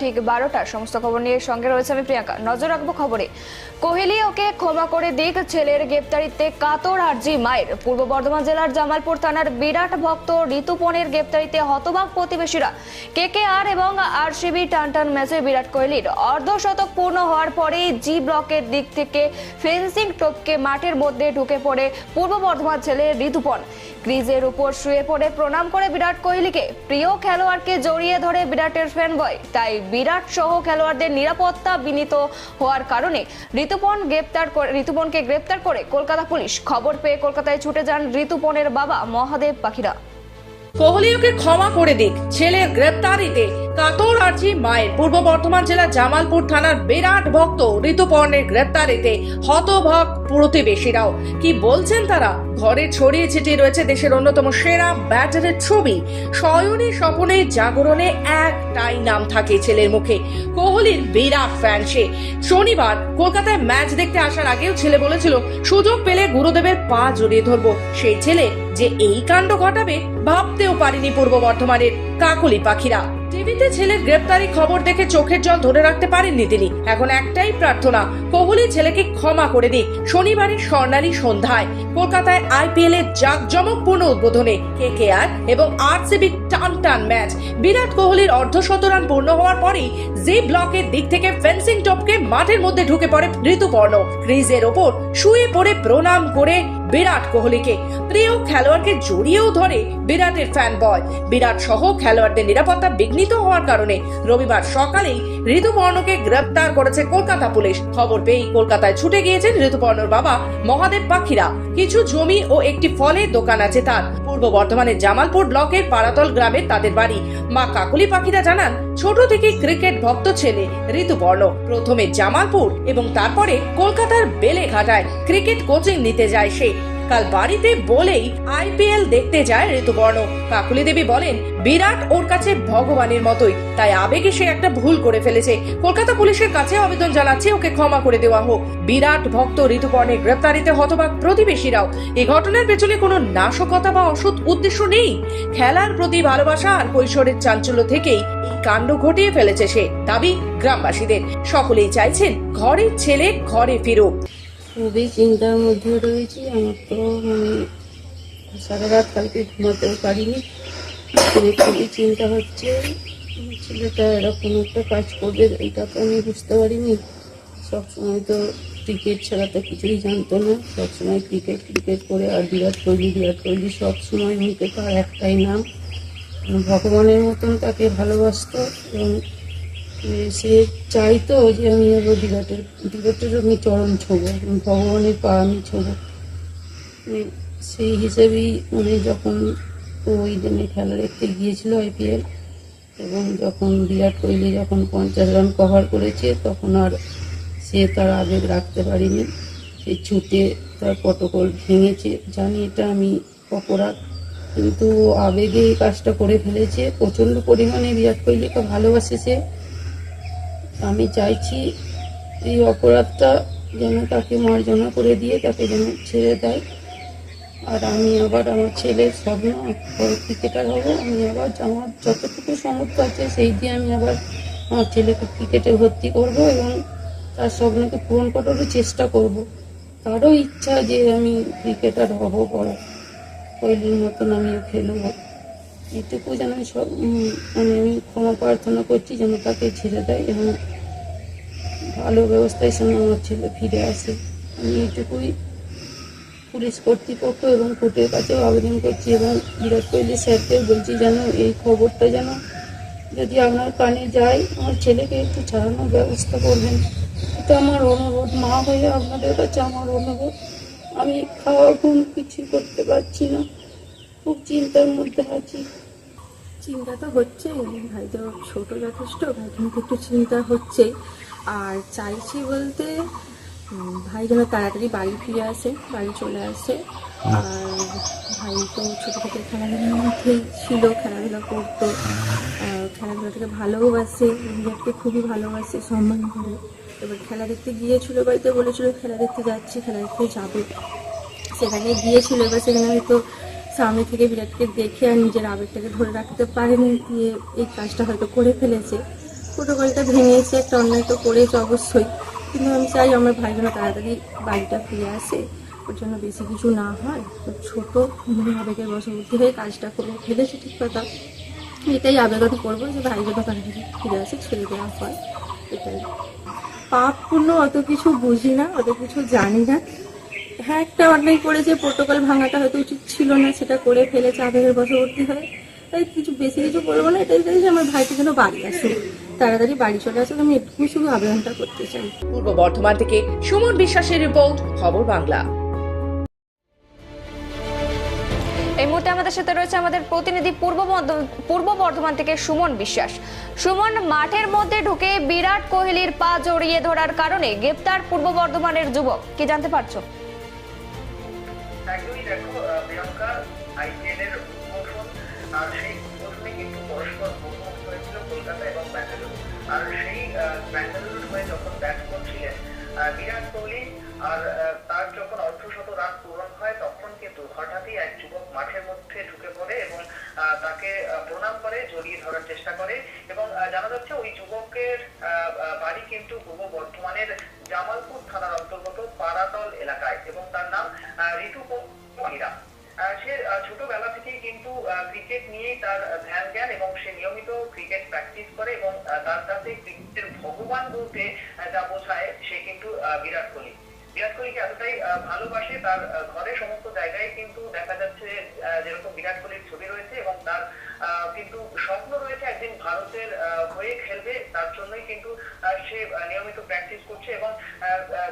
ঠিক বারোটা সমস্ত খবর নিয়ে সঙ্গে রয়েছে আমি প্রিয়াঙ্কা। নজর রাখব খবরে। কোহলি ওকে ক্ষমা করে দিক, ছেলের গ্রেপ্তারিতে কাতর আরজি মায়ের। পূর্ব বর্ধমান জেলার জামালপুর থানার বিরাট ভক্ত ঋতুপনের গ্রেপ্তারিতে হতবাক প্রতিবেশীরা। কে কে আর এবং আরসিবি টানটান ম্যাচে বিরাট কোহলির অর্ধশতক পূর্ণ হওয়ার পরেই জি ব্লকের দিক থেকে ফেন্সিং টপকে মাঠের মধ্যে ঢুকে পড়ে পূর্ব বর্ধমান ছেলে ঋতুপন ক্রিজের উপর শুয়ে পড়ে প্রণাম করে বিরাট কোহলিকে। প্রিয় খেলোয়াড়কে জড়িয়ে ধরে বিরাটের ফ্যান বয় তাই বিরাট সহ খেলোয়াড়দের নিরাপত্তা বিনীত হওয়ার কারণে ঋতুপন গ্রেপ্তার করে ঋতুপনকে গ্রেপ্তার করে কলকাতা পুলিশ। খবর পেয়ে কলকাতায় ছুটে যান ঋতুপনের বাবা মহাদেব পাখিরা। কোহলিওকে ক্ষমা করে দিক, ছেলের গ্রেপ্তারিতে কাতর আর্জি মায়ের। পূর্ব বর্ধমান জেলার জামালপুর থানার বিরাট ভক্ত ঋতুপর্ণের গ্রেপ্তারিতে হতভাগ প্রতিবেশীরাও। কি বলছেন তারা? ঘরে ছড়িয়ে ছিটিয়ে রয়েছে দেশের অন্যতম সেরা ব্যাটারের ছবি। শয়নে স্বপনে জাগরণে একটাই নাম থাকে ছেলের মুখে। কোহলির বিরাট ফ্যান সে। শনিবার কলকাতায় ম্যাচ দেখতে আসার আগেও ছেলে বলেছিল, সুযোগ পেলে গুরুদেবের পা জড়িয়ে ধরবো। সেই ছেলে যে এই কাণ্ড ঘটাবে ভাবতেও পারেনি পূর্ব বর্ধমানের কাকলি পাখিরা। টিভিতে ছেলের গ্রেপ্তারি খবর দেখে চোখের জল ধরে রাখতে পারেননি তিনি। এখন একটাই প্রার্থনা, কোহলি ছেলেকে ক্ষমা করে দিক। শনিবারের স্বর্ণালী সন্ধ্যায় কলকাতায় আইপিএল এর জাঁকজমকপূর্ণ উদ্বোধনে কেকেআর এবং আরসিবি টান টান ম্যাচ। বিরাট কোহলির অর্ধশত রান পূর্ণ হওয়ার পরেই জি ব্লকের দিক থেকে ফেন্সিং টপকে মাঠের মধ্যে ঢুকে পড়ে ঋতুপর্ণ। ক্রিজের ওপর শুয়ে পড়ে প্রণাম করে বিরাট কোহলিকে। প্রিয় খেলোয়াড়কে জড়িয়েও ধরে বিরাটের ফ্যান বয় বিরাট সহ খেলোয়াড়দের নিরাপত্তা বিঘ্নিত হওয়ার কারণে রবিবার সকালেই ঋতুপর্ণকে গ্রেপ্তার করেছে কলকাতা পুলিশ। খবর পেয়েই কলকাতায় ছুটে গিয়েছেন ঋতুপর্ণর বাবা মহাদেব পাখিরা। কিছু জমি ও একটি ফলের দোকান আছে তার। পূর্ব বর্ধমানের জামালপুর ব্লকের পাড়াতল গ্রামে তাদের বাড়ি। মা কাকুলি পাখিরা জানান, ছোট থেকে ক্রিকেট ভক্ত ছেলে ঋতুপর্ণ। প্রথমে জামালপুর এবং তারপরে কলকাতার বেলেঘাটায় ক্রিকেট কোচিং নিতে যায় সে। কাল বাড়িতে বলেই আইপিএল দেখতে যায় ঋতুপর্ণ কাকুলি দেবী বলেন, বিরাট ওর কাছে ভগবানের মতোই, তাই আবেগে সে একটা ভুল করে ফেলেছে। কলকাতা পুলিশের কাছে আবেদন জানাচ্ছে ওকে ক্ষমা করে দেওয়া হোক। বিরাট ভক্ত ঋতুপর্ণের গ্রেপ্তারিতে হতবাক প্রতিবেশীরাও। এ ঘটনার পেছনে কোনো নাশকতা বা অসৎ উদ্দেশ্য নেই। খেলার প্রতি ভালোবাসা আর কৈশোরের চাঞ্চল্য থেকেই কাণ্ড ঘটিয়ে ফেলেছে সে, দাবি গ্রামবাসীদের। সকলেই চাইছেন ঘরের ছেলে ঘরে ফিরুক। খুবই চিন্তার মধ্যে রয়েছি। আমার তো মানে সারা রাত কালকে ঘুমাতেও পারিনি। মানে খুবই চিন্তা হচ্ছে। ছেলেটা এরকম একটা কাজ করবে, এটা তো আমি বুঝতে পারিনি। সবসময় তো ক্রিকেট ছাড়া তো কিছুই জানতো না। সবসময় ক্রিকেট ক্রিকেট করে আর বিরাট কোহলি বিরাট কোহলি সবসময় মুখে তার একটাই নাম। ভগবানের মতন তাকে ভালোবাসত এবং সে চাইতো যে আমি এবার বিরাটের বিরাটের আমি চরণ ছোবো ভগবানের পা আমি ছোবো। মানে সেই হিসেবেই মানে যখন ওই দিনে খেলা দেখতে গিয়েছিল আইপিএল এবং যখন বিরাট কোহলি যখন পঞ্চাশ রান কভার করেছে, তখন আর সে তার আবেগ রাখতে পারেনি। সে ছুটে তার প্রটোকল ভেঙেছে, জানি এটা আমি অপরাধ, কিন্তু আবেগে এই কাজটা করে ফেলেছে। প্রচণ্ড পরিমাণে বিরাট কোহলিকে ভালোবাসে সে আমি চাইছি এই অপরাধটা যেন তাকে মার্জনা করে দিয়ে তাকে যেন ছেড়ে দেয়। আর আমি আবার আমার ছেলের স্বপ্ন, বড় ক্রিকেটার হব। আমি আবার আমার যতটুকু সামর্থ্য আছে সেই দিয়ে আমি আবার আমার ছেলেকে ক্রিকেটে ভর্তি করব এবং তার স্বপ্নকে পূরণ করারও চেষ্টা করব। তারও ইচ্ছা যে আমি ক্রিকেটার হব বড়। কোহলির মতন আমিও খেলব। এটুকু যেন সব মানে আমি ক্ষমা প্রার্থনা করছি যেন তাকে ছেড়ে দেয় এবং ভালো ব্যবস্থায় সঙ্গে আমার ছেলে ফিরে আসে। আমি এইটুকুই পুলিশ কর্তৃপক্ষ এবং কোর্টের কাছেও আবেদন করছি এবং বিরাট কোহলি স্যারকে বলছি যেন এই খবরটা যেন যদি আপনার কানে যায়, আমার ছেলেকে একটু ছাড়ানোর ব্যবস্থা করবেন। এটা আমার অনুরোধ, মা হয়ে আপনাদের কাছে আমার অনুরোধ। আমি খাওয়া ঘুম কিছু করতে পারছি না। খুব চিন্তার মধ্যে আছি। চিন্তা তো হচ্ছে ভাই তো ছোটো যথেষ্ট ভাই কিন্তু একটু চিন্তা হচ্ছে। আর চাইছি বলতে ভাই যেন তাড়াতাড়ি বাড়ি ফিরে আসে, বাড়ি চলে আসে। আর ভাই তো ছোটো থেকে খেলাধুলার মধ্যেই ছিল, খেলাধুলা করতো। খেলাধুলাটাকে ভালোবাসে বিরাটকে খুবই ভালোবাসে, সম্মান করে। এবার খেলা দেখতে গিয়েছিল বাড়িতে, বলেছিল খেলা দেখতে যাচ্ছি, খেলা দেখতে যাবে। সেখানে গিয়েছিল, এবার সেখানে হয়তো সামনে থেকে বিরাটকে দেখে আর নিজের আবেগটাকে ধরে রাখতে পারেনি, দিয়ে এই কাজটা হয়তো করে ফেলেছে। প্রোটোকলটা ভেঙেছে, একটা অন্যায় তো করেছে অবশ্যই। কিন্তু আমি চাই আমার ভাই যেন তাড়াতাড়ি বাড়িটা ফিরে আসে। ওর জন্য বেশি কিছু না হয় তো ছোট মনে আবেগের বশবর্তী হয়ে কাজটা করে ফেলেছে ঠিক কথা। এটাই আবেদন করব যে ভাই যেন তাড়াতাড়ি ফিরে আসে, ছেড়ে দেওয়া হয়, এটাই। পাপ পূর্ণ অত কিছু বুঝি না, অত কিছু জানি না। হ্যাঁ একটা অন্যায় করেছে প্রোটোকল ভাঙাটা হয়তো উচিত ছিল না সেটা করে ফেলেছে আবেগের বশবর্তী হয়ে। তাই কিছু বেশি কিছু বলব না এটাই চাই যে আমার ভাইটি যেন বাড়ি আসুক তাড়াতাড়ি বাড়ি চলে আসুক আমি এটুকু শুধু আবেদনটা করতে চাই। পূর্ব বর্ধমান থেকে সুমন বিশ্বাসের রিপোর্ট খবর বাংলা। এই মুহূর্তে আমাদের সাথে রয়েছে আমাদের প্রতিনিধি পূর্ব পূর্ব বর্ধমান থেকে সুমন বিশ্বাস। সুমন মাঠের মধ্যে ঢুকে বিরাট কোহলির পা জড়িয়ে ধরার কারণে গ্রেপ্তার পূর্ব বর্ধমানের যুবক কি জানতে পারছ? একদমই দেখো প্রিয়াঙ্কা আইপিএল উদ্বোধন আর সেই উদ্বোধনে কিন্তু পরস্পর মুখোমুখি হয়েছিল কলকাতা এবং ব্যাঙ্গালুরু। আর সেই ব্যাঙ্গালুরুর হয়ে যখন ব্যাট করছিলেন বিরাট কোহলি, আর তার যখন অর্ধশত রান পূরণ হয়, তখন কিন্তু হঠাৎই এক যুবক মাঠের মধ্যে ঢুকে পড়ে এবং তাকে প্রণাম করে, জড়িয়ে ধরার চেষ্টা করে এবং আহ, জানা যাচ্ছে ওই যুবকের আহ, আহ, বাড়ি কিন্তু পূর্ব বর্ধমানের জামালপুর থানার অন্তর্গত পাড়াতল এলাকায় এবং তার নাম আহ, ঋতু আহ, সে ছোটবেলা থেকেই কিন্তু ক্রিকেট নিয়েই তার ধ্যান জ্ঞান এবং সে নিয়মিত ক্রিকেট প্র্যাকটিস করে এবং তার কাছে ক্রিকেটের ভগবান বলতে যা বোঝায় সে কিন্তু বিরাট কোহলি। বিরাট কোহলিকে এতটাই ভালোবাসে তার ঘরে সমস্ত জায়গায় কিন্তু দেখা যাচ্ছে যেরকম বিরাট কোহলির ছবি রয়েছে এবং তার কিন্তু স্বপ্ন রয়েছে একদিন ভারতের হয়ে খেলবে তার জন্যই কিন্তু সে নিয়মিত প্র্যাকটিস করছে এবং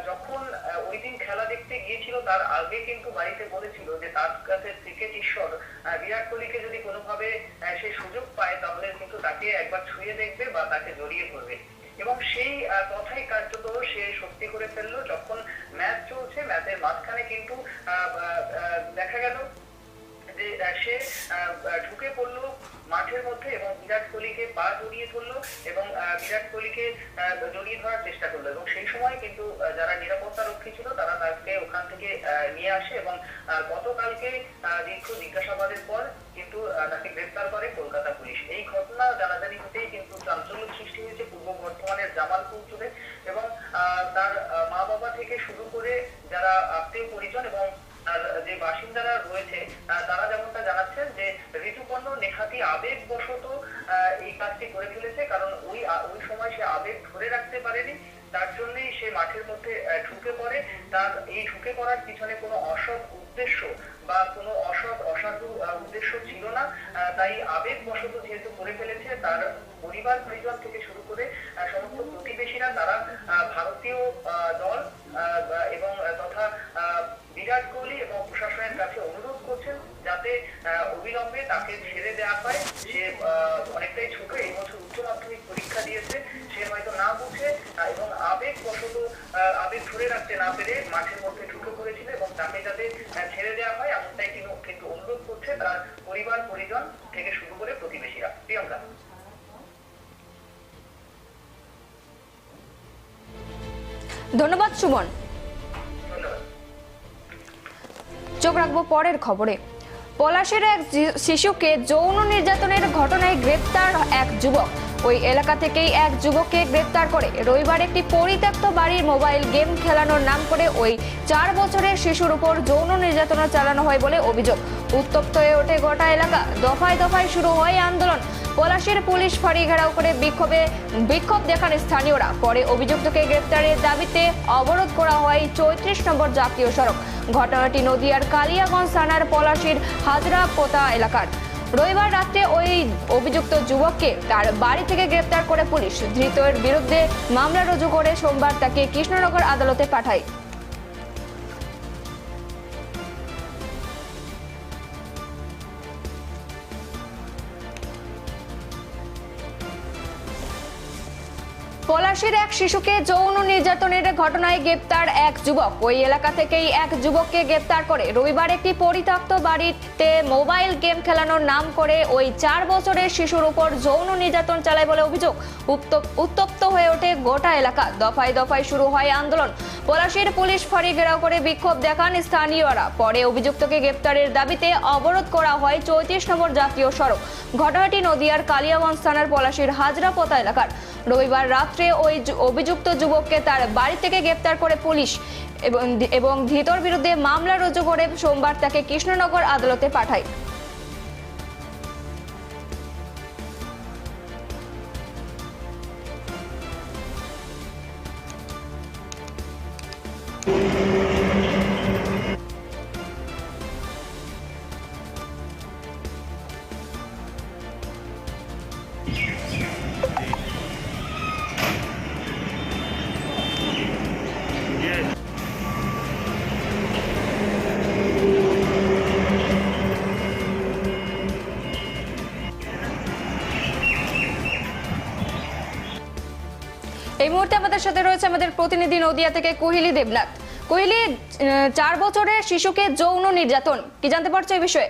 যখন ওই দিন খেলা দেখতে গিয়েছিল, তার আগে কিন্তু বাড়িতে বলেছিল যে তার কাছে ক্রিকেট ঈশ্বর বিরাট কোহলিকে যদি কোনোভাবে সে সুযোগ পায়, তাহলে কিন্তু তাকে একবার ছুঁয়ে দেখবে বা তাকে জড়িয়ে ধরবে। এবং সেই কথাই কার্যত সে সত্যি করে ফেলল। যখন ম্যাচ চলছে, ম্যাচের মাঝখানে কিন্তু দেখা গেল যে সে ঢুকে পড়ল মাঠের মধ্যে এবং বিরাট কোহলিকে পা জড়িয়ে ধরলো এবং বিরাট কোহলিকে জড়িয়ে ধরার চেষ্টা করল। এবং সেই সময় কিন্তু যারা নিরাপত্তা রক্ষী ছিল, তারা তাকে ওখান থেকে নিয়ে আসে এবং গতকালকে দীর্ঘ জিজ্ঞাসাবাদের পর কিন্তু তাকে গ্রেফতার করে কলকাতা পুলিশ। এই ঘটনা জানাজানি হতেই কিন্তু চাঞ্চল্য সৃষ্টি হয়েছে পূর্ব বর্ধমানের জামালপুর জুড়ে এবং তার মা বাবা থেকে শুরু করে যারা আত্মীয় পরিজন এবং যে বাসিন্দারা রয়েছে তারা যেমনটা জানাচ্ছেন নেহাতি আবেগবশত আহ, এই কাজটি করে ফেলেছে কারণ ওই ওই সময় সে আবেগ ধরে রাখতে পারেনি। তার জন্যই সে মাঠের মধ্যে ঢুকে পড়ে। তার এই ঢুকে পড়ার পিছনে কোনো অসৎ উদ্দেশ্য বা কোনো অসৎ অসাধু উদ্দেশ্য ছিল না। তাই আবেগবশত যেহেতু করে ফেলেছে তার পরিবার পরিজন থেকে শুরু করে সমস্ত প্রতিবেশীরা তারা ভারতীয় দল এবং তথা বিরাট কোহলি এবং প্রশাসনের কাছে অনুরোধ করছেন যাতে অবিলম্বে তাকে ছেড়ে হয় সে আহ, অনেকটাই ছোট এই বছর উচ্চ মাধ্যমিক পরীক্ষা দিয়েছে সে হয়তো না বুঝে এবং আবেগ বশত আবেগ ধরে রাখতে না পেরে মাঠের মধ্যে ঢুকে পড়েছিল এবং তাকে যাতে ছেড়ে দেওয়া হয় এমনটাই কিন্তু কিন্তু অনুরোধ করছে তার পরিবার পরিজন থেকে শুরু করে প্রতিবেশীরা। প্রিয়ঙ্কা। ধন্যবাদ সুমন। চোখ রাখব পরের খবরে। পলাশের এক শিশুকে যৌন নির্যাতনের ঘটনায় গ্রেপ্তার এক যুবক। ওই এলাকা থেকেই এক যুবককে গ্রেপ্তার করে। রবিবার একটি পরিত্যক্ত বাড়ির মোবাইল গেম খেলানোর নাম করে ওই চার বছরের শিশুর উপর যৌন নির্যাতনা চালানো হয় বলে অভিযোগ। উত্তপ্ত হয়ে ওঠে গোটা এলাকা। দফায় দফায় শুরু হয় আন্দোলন। পলাশের পুলিশ ফাঁড়ি ঘেরাও করে বিক্ষোভে বিক্ষোভ দেখান স্থানীয়রা। পরে অভিযুক্তকে গ্রেপ্তারের দাবিতে অবরোধ করা হয় চৌত্রিশ নম্বর জাতীয় সড়ক। ঘটনাটি নদিয়ার কালিয়াগঞ্জ থানার পলাশির হাজরা পোতা এলাকার। রবিবার রাতে ওই অভিযুক্ত যুবককে তার বাড়ি থেকে গ্রেপ্তার করে পুলিশ। ধৃতের বিরুদ্ধে মামলা রুজু করে সোমবার তাকে কৃষ্ণনগর আদালতে পাঠায়। পলাশির এক শিশুকে যৌন নির্যাতনের ঘটনায় গ্রেপ্তার এক যুবক। ওই এলাকা থেকেই এক যুবককে গ্রেপ্তার করে। রবিবার একটি পরিত্যক্ত বাড়িতে মোবাইল গেম খেলানোর নাম করে ওই চার বছরের শিশুর উপর যৌন নির্যাতন চালায় বলে অভিযোগ। উত্তপ- উত্তপ্ত হয়ে ওঠে গোটা এলাকা। দফায় দফায় শুরু হয় আন্দোলন। পলাশীর পুলিশ ফাঁড়ি ঘেরাও করে বিক্ষোভ দেখান স্থানীয়রা। পরে অভিযুক্তকে গ্রেপ্তারের দাবিতে অবরোধ করা হয় চৌত্রিশ নম্বর জাতীয় সড়ক। ঘটনাটি নদিয়ার কালিয়াগঞ্জ থানার পলাশীর হাজরাপোতা এলাকার। রবিবার রাত্রে ওই অভিযুক্ত যুবককে তার বাড়ি থেকে গ্রেপ্তার করে পুলিশ এবং এবং ধৃতর বিরুদ্ধে মামলা রুজু করে সোমবার তাকে কৃষ্ণনগর আদালতে পাঠায়। এই মুহূর্তে আমাদের সাথে রয়েছে আমাদের প্রতিনিধি নদিয়া থেকে কোহিলি দেবনাথ। কোহিলি চার বছরের শিশুকে যৌন নির্যাতন। কি জানতে পারছ এই বিষয়ে?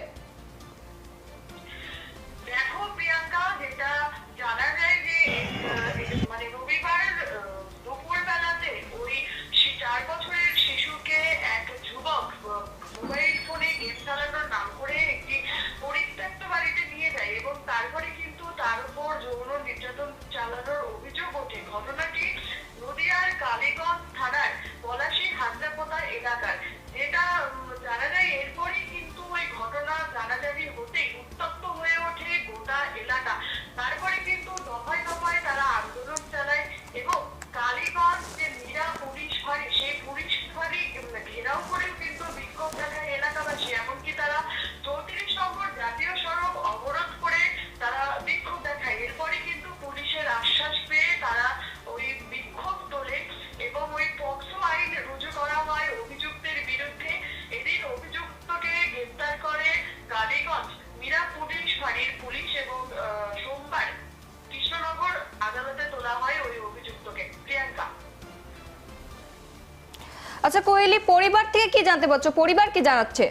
জানতে পারছ পরিবারকে জানাচ্ছে।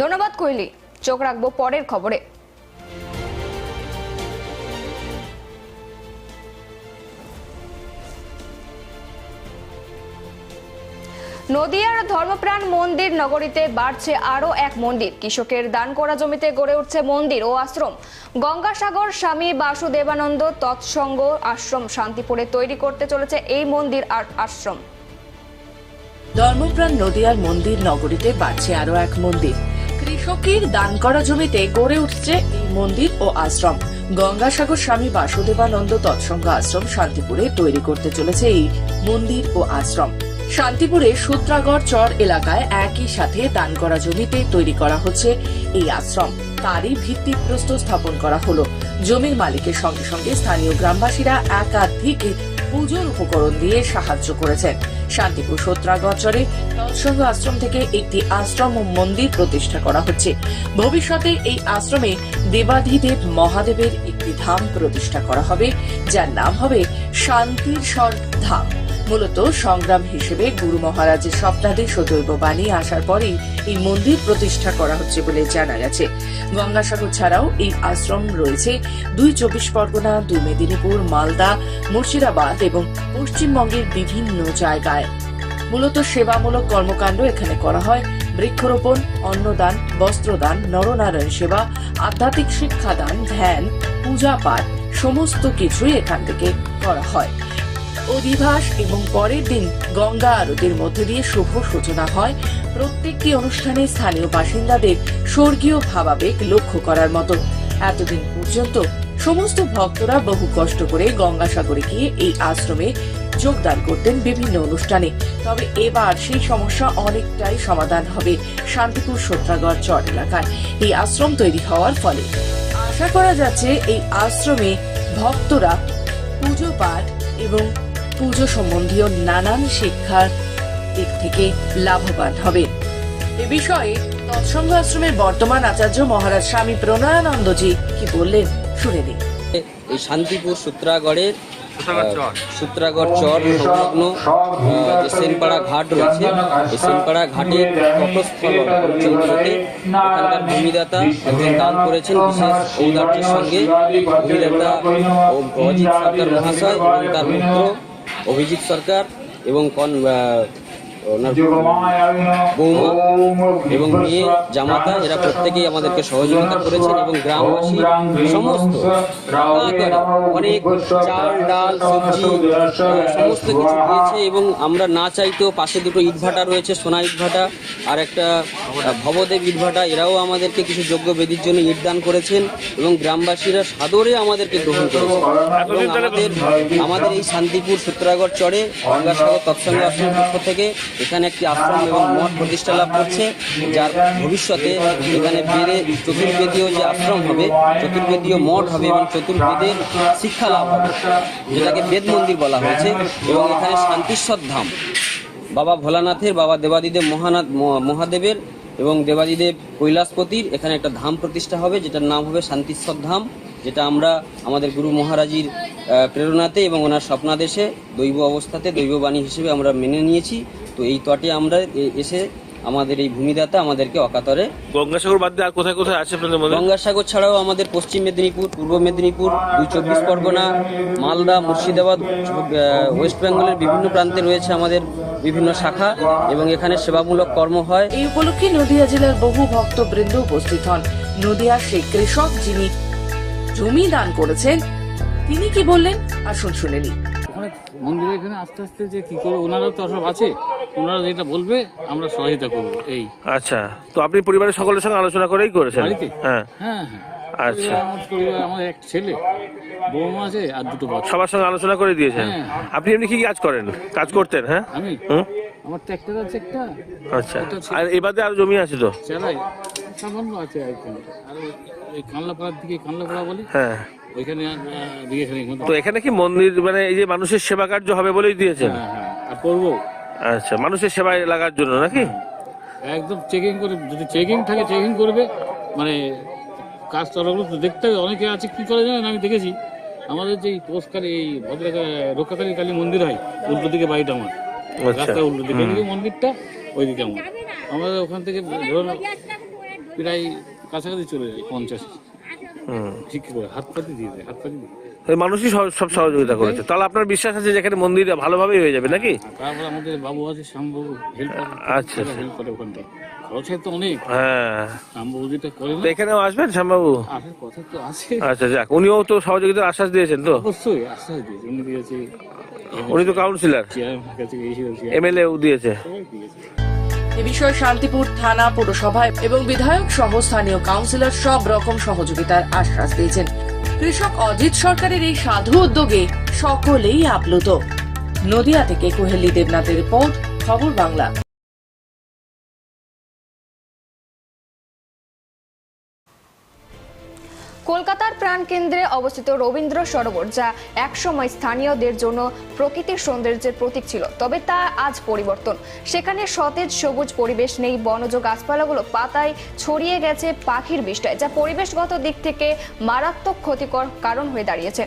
ধন্যবাদ, কোহলি। চোখ রাখব পরের খবরে। নদিয়ার ধর্মপ্রাণ মন্দির নগরীতে বাড়ছে আরও এক মন্দির। কৃষকের দান করা জমিতে গড়ে উঠছে মন্দির ও আশ্রম। গঙ্গাসাগর স্বামী বাসুদেবানন্দ তৎসঙ্গ আশ্রম শান্তিপুরে তৈরি করতে চলেছে এই মন্দির আর আশ্রম। ধর্মপ্রাণ নদিয়ার মন্দির নগরীতে বাড়ছে আরও এক মন্দির। কৃষকের দান করা জমিতে গড়ে উঠছে এই মন্দির ও আশ্রম। গঙ্গাসাগর স্বামী বাসুদেবানন্দ তৎসঙ্গ আশ্রম শান্তিপুরে তৈরি করতে চলেছে এই মন্দির ও আশ্রম। শান্তিপুরে সূত্রাগড় চর এলাকায় একই সাথে দান করা জমিতে তৈরি করা হচ্ছে এই আশ্রম। তারই ভিত্তি ভিত্তিপ্রস্তর স্থাপন করা হলো। জমির মালিকের সঙ্গে সঙ্গে স্থানীয় গ্রামবাসীরা একাধিক পুজোর উপকরণ দিয়ে সাহায্য করেছেন। শান্তিপুর সত্রাগচরে তৎসঙ্গ আশ্রম থেকে একটি আশ্রম ও মন্দির প্রতিষ্ঠা করা হচ্ছে। ভবিষ্যতে এই আশ্রমে দেবাধিদেব মহাদেবের একটি ধাম প্রতিষ্ঠা করা হবে, যার নাম হবে শান্তির স্বর ধাম। মূলত সংগ্রাম হিসেবে গুরু মহারাজের সপ্তাহে সদৈব বাণী আসার পরেই এই মন্দির প্রতিষ্ঠা করা হচ্ছে বলে জানা গেছে। গঙ্গাসাগর ছাড়াও এই আশ্রম রয়েছে দুই চব্বিশ পরগনা, দুই মেদিনীপুর, মালদা, মুর্শিদাবাদ এবং পশ্চিমবঙ্গের বিভিন্ন জায়গায়। মূলত সেবামূলক কর্মকাণ্ড এখানে করা হয়। বৃক্ষরোপণ, অন্নদান, বস্ত্রদান, নরনারায়ণ সেবা, আধ্যাত্মিক শিক্ষাদান, ধ্যান পূজা পাঠ সমস্ত কিছুই এখান থেকে করা হয়। অধিবাস এবং পরের দিন গঙ্গা আরতির মধ্যে দিয়ে শুভ সূচনা হয়। প্রত্যেকটি অনুষ্ঠানে স্থানীয় বাসিন্দাদের স্বর্গীয় ভাবাবেগ লক্ষ্য করার মতো। এতদিন পর্যন্ত সমস্ত ভক্তরা বহু কষ্ট করে গঙ্গাসাগরে গিয়ে এই আশ্রমে যোগদান করতেন বিভিন্ন অনুষ্ঠানে। তবে এবার সেই সমস্যা অনেকটাই সমাধান হবে শান্তিপুর সত্রাগড় চর এলাকায়। এই আশ্রম তৈরি হওয়ার ফলে আশা করা যাচ্ছে এই আশ্রমে ভক্তরা পুজো পাঠ এবং পুজো সম্বন্ধীয় নানান শিক্ষার দিক থেকে লাভবান হবে। এ বিষয়ে তৎসঙ্গ আশ্রমের বর্তমান আচার্য মহারাজ স্বামী প্রণয়ানন্দজি কি বললেন শুনে নিন। এই শান্তিপুর সূত্রাগড়ের সূত্রাগড় চর। সংলগ্ন যে সেনপাড়া ঘাট রয়েছে এই সেনপাড়া ঘাটের তটস্থল অঞ্চলগুলোতে এখানকার ভূমিদাতা একজন দান করেছেন বিশেষ ঔদার্যের সঙ্গে ভূমিদাতা ও- অজিত সরকার মহাশয় এবং তার পুত্র অভিজিৎ সরকার এবং কন ওনার এবং মেয়ে জামাতা, এরা প্রত্যেকেই আমাদেরকে সহযোগিতা করেছেন এবং গ্রামবাসী সমস্ত অনেক চাল, ডাল, সবজি, সমস্ত কিছু দিয়েছে এবং আমরা না চাইতেও পাশে দুটো ইটভাটা রয়েছে, সোনা ইটভাটা আর একটা ভবদেব ইটভাটা এরাও আমাদেরকে কিছু যোগ্য বেদির জন্য ইট দান করেছেন এবং গ্রামবাসীরা সাদরে আমাদেরকে গ্রহণ করেছে এবং আমাদের আমাদের এই শান্তিপুর সূত্রাগড় চরে গঙ্গাসাগর তৎসঙ্গ আশ্রমের পক্ষ থেকে এখানে একটি আশ্রম এবং মঠ প্রতিষ্ঠা লাভ করছে, যার ভবিষ্যতে এখানে বেড়ে চতুর্বেদীয় যে আশ্রম হবে, চতুর্বেদীয় মঠ হবে এবং চতুর্বেদের শিক্ষা লাভ হবে, যেটাকে বেদ মন্দির বলা হয়েছে এবং এখানে শান্তিশ্বর ধাম। বাবা ভোলানাথের, বাবা দেবাদিদেব মহানাথ মহাদেবের এবং দেবাদিদেব কৈলাসপতির এখানে একটা ধাম প্রতিষ্ঠা হবে, যেটার নাম হবে শান্তিশ্বর ধাম। যেটা আমরা আমাদের গুরু মহারাজির প্রেরণাতে এবং ওনার স্বপ্নাদেশে দৈব অবস্থাতে দৈববাণী হিসেবে আমরা মেনে নিয়েছি। তো এই তটে আমরা এ- এসে আমাদের এই ভূমিদাতা আমাদেরকে অকাতরে গঙ্গাসাগর বাদ দিয়ে আর কোথায় কোথায় আছে আপনাদের মধ্যে? গঙ্গাসাগর ছাড়াও আমাদের পশ্চিম মেদিনীপুর পূর্ব মেদিনীপুর দুই চব্বিশ পরগনা মালদা মুর্শিদাবাদ ওয়েস্ট বেঙ্গলের বিভিন্ন প্রান্তে রয়েছে আমাদের বিভিন্ন শাখা এবং এখানে সেবামূলক কর্ম হয়। এই উপলক্ষে নদিয়া জেলার বহু ভক্তবৃন্দ উপস্থিত হন। নদিয়ার সেই কৃষক যিনি জমি দান করেছেন তিনি কি বললেন? আসুন শুনে ওখানে মন্দিরে এখানে আস্তে আস্তে যে কি করব ওনারা তো সব আছে ওনারা যেটা বলবে আমরা সহায়তা করব এই। আচ্ছা তো আপনি পরিবারের সকলের সঙ্গে আলোচনা করেই করেছেন? বাড়িতে? হ্যাঁ। হ্যাঁ হ্যাঁ। আচ্ছা। আমার এক ছেলে বৌমা আছে আর দুটো বাচ্চা। সবার সঙ্গে আলোচনা করে দিয়েছেন? হ্যাঁ। আপনি এমনি কি কাজ করেন? কাজ করতেন হ্যাঁ? আমি? আমার ট্র্যাক্টর আছে একটা আচ্ছা। আর এবারে আরও জমি আছে তো? চালাই সামান্য আছে আর ওই- কানলাপাড়ার দিকে কানলাপাড়া বলি? হ্যাঁ। ওইখানে মতো তো এখানে কি মন্দির মানে এই যে মানুষের সেবা কার্য হবে বলেই দিয়েছেন? হ্যাঁ হ্যাঁ আর করব। আচ্ছা মানুষের সেবায় লাগার জন্য নাকি? একদম চেকিং করে যদি চেকিং থাকে চেকিং করবে। মানে কাজ তরফগুলো তো দেখতে হবে অনেকে আছে কি করে জানেন? আমি দেখেছি। আমাদের যে পোস্টকালী এই ভদ্র রক্ষাকালী কালী মন্দির হয় উল্টো দিকে বাড়িটা আমার। আচ্ছা। রাস্তার উল্টো দিকে মন্দিরটা ওইদিকে আমার। আমাদের ওখান থেকে ধরুন প্রায় কাছাকাছি চলে যায় পঞ্চাশ। ঠিক করে হাত পাতি দিয়ে দেয় হাত পাতি মানুষই সব সহযোগিতা করেছে। তাহলে আপনার বিশ্বাস আছে যে এখানে মন্দির ভালোভাবেই হয়ে যাবে নাকি? তারপর আমাদের বাবু আছে শ্যামবাবু হেল্প আচ্ছা, আচ্ছা। হেল্প করে ওখানটা। তো অনেক। হ্যাঁ। শ্যামবাবু যেটা করে তো এখানেও আসবেন শ্যামবাবু? আসার কথা তো আছে। আচ্ছা যাক উনিও তো সহযোগিতার আশ্বাস দিয়েছেন তো? অবশ্যই আশ্বাস দিয়েছে। উনি দিয়েছে উনি তো কাউন্সিলর এমএলএ দিয়েছে। সবাই দিয়েছে। এ বিষয়ে শান্তিপুর থানা পৌরসভায় এবং বিধায়ক সহ স্থানীয় কাউন্সিলর সব রকম সহযোগিতার আশ্বাস দিয়েছেন। কৃষক অজিত সরকারের এই সাধু উদ্যোগে সকলেই আপ্লুত। নদিয়া থেকে কোহেলি দেবনাথের রিপোর্ট, খবর বাংলা। কলকাতার প্রাণকেন্দ্রে অবস্থিত রবীন্দ্র সরোবর, যা একসময় স্থানীয়দের জন্য প্রকৃতির সৌন্দর্যের প্রতীক ছিল, তবে তা আজ পরিবর্তন। সেখানে সতেজ সবুজ পরিবেশ নেই, বনজ গাছপালাগুলো পাতায় ছড়িয়ে গেছে পাখির বিষ্টায় যা পরিবেশগত দিক থেকে মারাত্মক ক্ষতিকর কারণ হয়ে দাঁড়িয়েছে।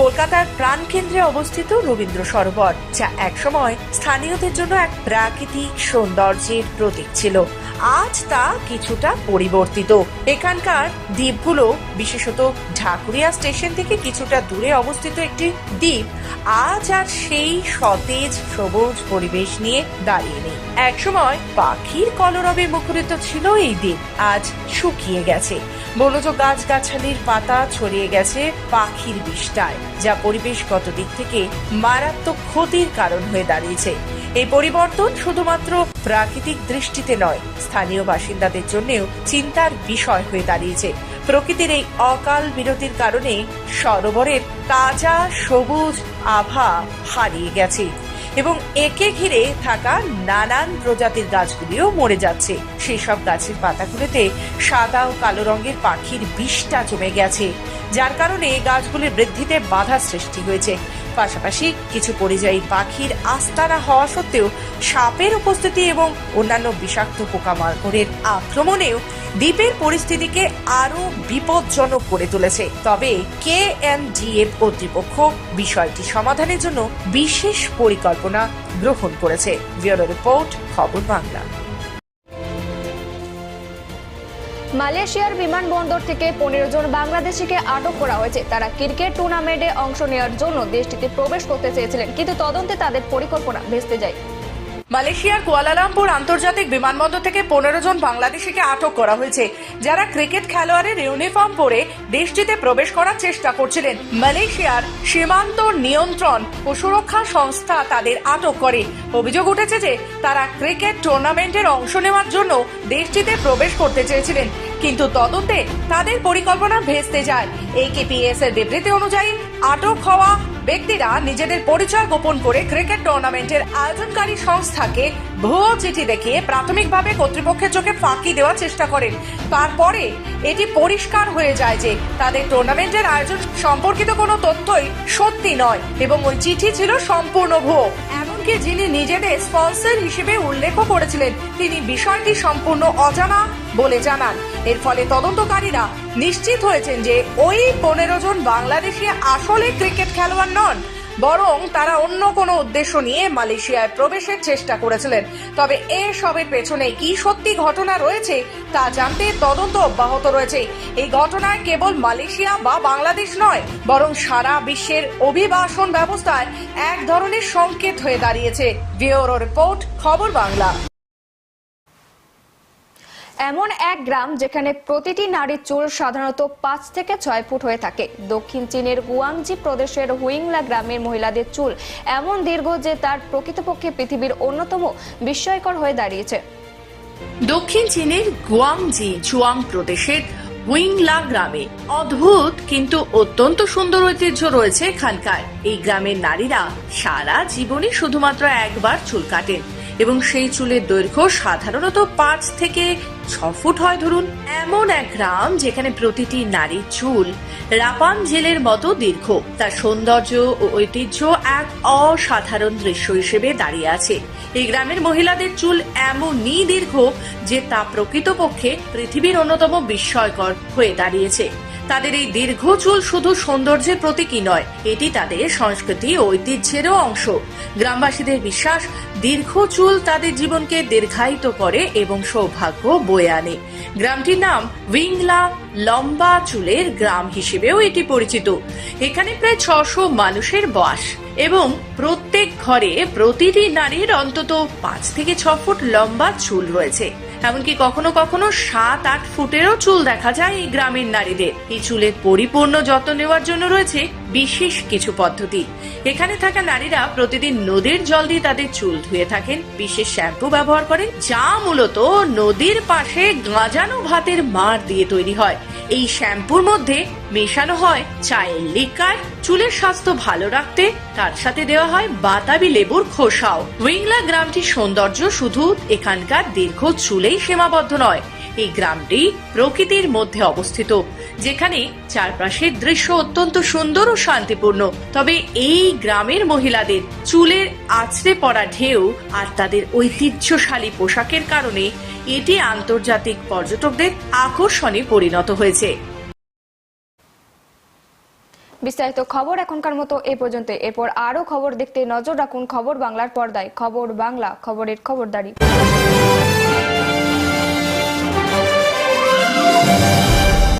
কলকাতার প্রাণকেন্দ্রে অবস্থিত রবীন্দ্র সরোবর, যা একসময় স্থানীয়দের জন্য এক প্রাকৃতিক সৌন্দর্যের প্রতীক ছিল। আজ তা কিছুটা পরিবর্তিত। এখানকার দ্বীপগুলো, বিশেষত ঢাকুরিয়া স্টেশন থেকে কিছুটা দূরে অবস্থিত একটি দ্বীপ, আজ আর সেই সতেজ সবুজ পরিবেশ নিয়ে দাঁড়িয়ে নেই। একসময় পাখির কলরবে মুখরিত ছিল এই দ্বীপ, আজ শুকিয়ে গেছে। বনজ গাছগাছালির পাতা ছড়িয়ে গেছে পাখির বিষ্টায় যা পরিবেশগত দিক থেকে মারাত্মক ক্ষতির কারণ হয়ে দাঁড়িয়েছে। এই পরিবর্তন শুধুমাত্র প্রাকৃতিক দৃষ্টিতে নয়, স্থানীয় বাসিন্দাদের জন্যও চিন্তার বিষয় হয়ে দাঁড়িয়েছে। প্রকৃতির এই অকাল বিরতির কারণে সরোবরের তাজা সবুজ আভা হারিয়ে গেছে। এবং একে ঘিরে থাকা নানান প্রজাতির গাছগুলিও মরে যাচ্ছে। সেই সব গাছের পাতাগুলিতে সাদা ও কালো রঙের পাখির বিষটা জমে গেছে, যার কারণে গাছগুলির বৃদ্ধিতে বাধা সৃষ্টি হয়েছে। পাশাপাশি কিছু পরিযায়ী পাখির আস্তানা হওয়া সত্ত্বেও সাপের উপস্থিতি এবং অন্যান্য বিষাক্ত পোকামাকড়ের আক্রমণেও দ্বীপের পরিস্থিতিকে আরও বিপজ্জনক করে তুলেছে। তবে কে ডিএফ কর্তৃপক্ষ বিষয়টি সমাধানের জন্য বিশেষ পরিকল্পনা গ্রহণ করেছে। ব্যুরো রিপোর্ট, খবর বাংলা। মালয়েশিয়ার বিমানবন্দর থেকে পনেরো জন বাংলাদেশিকে আটক করা হয়েছে। তারা ক্রিকেট টুর্নামেন্টে অংশ নেওয়ার জন্য দেশটিতে প্রবেশ করতে চেয়েছিলেন, কিন্তু তদন্তে তাদের পরিকল্পনা ভেস্তে যায়। মালয়েশিয়ার কুয়ালালামপুর আন্তর্জাতিক বিমানবন্দর থেকে পনেরো জন বাংলাদেশিকে আটক করা হয়েছে, যারা ক্রিকেট খেলোয়াড়ের ইউনিফর্ম পরে দেশটিতে প্রবেশ করার চেষ্টা করছিলেন। মালয়েশিয়ার সীমান্ত নিয়ন্ত্রণ ও সুরক্ষা সংস্থা তাদের আটক করে। অভিযোগ উঠেছে যে তারা ক্রিকেট টুর্নামেন্টের অংশ নেওয়ার জন্য দেশটিতে প্রবেশ করতে চেয়েছিলেন, কিন্তু তদন্তে তাদের পরিকল্পনা ভেস্তে যায়। একেপিএস এর বিবৃতি অনুযায়ী আটক হওয়া ব্যক্তিরা নিজেদের পরিচয় গোপন করে ক্রিকেট টুর্নামেন্টের আয়োজনকারী সংস্থাকে ভুয়ো চিঠি দেখিয়ে প্রাথমিকভাবে কর্তৃপক্ষের চোখে ফাঁকি দেওয়ার চেষ্টা করেন। তারপরে এটি পরিষ্কার হয়ে যায় যে তাদের টুর্নামেন্টের আয়োজন সম্পর্কিত কোনো তথ্যই সত্যি নয় এবং ওই চিঠি ছিল সম্পূর্ণ ভুয়ো। এমনকি যিনি নিজেদের স্পন্সর হিসেবে উল্লেখ করেছিলেন, তিনি বিষয়টি সম্পূর্ণ অজানা বলে জানান। এর ফলে তদন্তকারীরা নিশ্চিত হয়েছেন যে ওই পনেরো জন বাংলাদেশি আসলে ক্রিকেট খেলোয়াড় নন, বরং তারা অন্য কোনো উদ্দেশ্য নিয়ে মালয়েশিয়ায় প্রবেশের চেষ্টা করেছিলেন। তবে এসবের পেছনে কি সত্যি ঘটনা রয়েছে, তা জানতে তদন্ত অব্যাহত রয়েছে। এই ঘটনায় কেবল মালয়েশিয়া বা বাংলাদেশ নয়, বরং সারা বিশ্বের অভিবাসন ব্যবস্থায় এক ধরনের সংকেত হয়ে দাঁড়িয়েছে। ব্যুরো রিপোর্ট, খবর বাংলা। এমন এক গ্রাম যেখানে প্রতিটি নারীর চুল সাধারণত পাঁচ থেকে ছয় ফুট হয়ে থাকে। দক্ষিণ চীনের গুয়াংজি প্রদেশের হুইংলা গ্রামের মহিলাদের চুল এমন দীর্ঘ যে তার প্রকৃতপক্ষে পৃথিবীর অন্যতম বিস্ময়কর হয়ে দাঁড়িয়েছে। দক্ষিণ চীনের গুয়াংজি জুয়াং প্রদেশের হুইংলা গ্রামে অদ্ভুত কিন্তু অত্যন্ত সুন্দর ঐতিহ্য রয়েছে এখানকার। এই গ্রামের নারীরা সারা জীবনে শুধুমাত্র একবার চুল কাটেন এবং সেই চুলের দৈর্ঘ্য সাধারণত পাঁচ থেকে ছ ফুট হয়, ধরুন। এমন এক গ্রাম যেখানে প্রতিটি নারীর চুল রাপান জেলের মতো দীর্ঘ। তার সৌন্দর্য ও ঐতিহ্য এক অসাধারণ দৃশ্য হিসেবে দাঁড়িয়ে আছে। এই গ্রামের মহিলাদের চুল এমনই দীর্ঘ যে তা প্রকৃতপক্ষে পৃথিবীর অন্যতম বিস্ময়কর হয়ে দাঁড়িয়েছে। তাদের এই দীর্ঘ চুল শুধু সৌন্দর্যের প্রতীকই নয়, এটি তাদের সংস্কৃতি ও ঐতিহ্যেরও অংশ। গ্রামবাসীদের বিশ্বাস, দীর্ঘ চুল তাদের জীবনকে দীর্ঘায়িত করে এবং সৌভাগ্য বয়ে আনে। গ্রামটির নাম উইংলা লম্বা চুলের গ্রাম হিসেবেও এটি পরিচিত। এখানে প্রায় ছশো মানুষের বাস এবং প্রত্যেক ঘরে প্রতিটি নারীর অন্তত পাঁচ থেকে ছ ফুট লম্বা চুল রয়েছে। এমনকি কখনো কখনো সাত, আট ফুটেরও চুল দেখা যায় এই গ্রামের নারীদের। এই চুলের পরিপূর্ণ যত্ন নেওয়ার জন্য রয়েছে বিশেষ কিছু পদ্ধতি। এখানে থাকা নারীরা প্রতিদিন নদীর জল দিয়ে তাদের চুল ধুয়ে থাকেন। বিশেষ শ্যাম্পু ব্যবহার করেন, যা মূলত নদীর পাশে গাঁজানো ভাতের মার দিয়ে তৈরি হয়। এই শ্যাম্পুর মধ্যে মেশানো হয় চায়ের লিকার, চুলের স্বাস্থ্য ভালো রাখতে। তার সাথে দেওয়া হয় বাতাবি লেবুর খোসাও। উইংলা গ্রামটির সৌন্দর্য শুধু এখানকার দীর্ঘ চুলেই সীমাবদ্ধ নয়, এই গ্রামটি প্রকৃতির মধ্যে অবস্থিত। যেখানে চারপাশের দৃশ্য অত্যন্ত সুন্দর ও শান্তিপূর্ণ। তবে এই গ্রামের মহিলাদের চুলের আছড়ে পড়া ঢেউ আর তাদের ঐতিহ্যশালী পোশাকের কারণে এটি আন্তর্জাতিক পর্যটকদের আকর্ষণে পরিণত হয়েছে। বিস্তারিত খবর এখনকার মতো এ পর্যন্ত। এরপর আরও খবর দেখতে নজর রাখুন খবর বাংলার পর্দায়। খবর বাংলা, খবরের খবরদারি।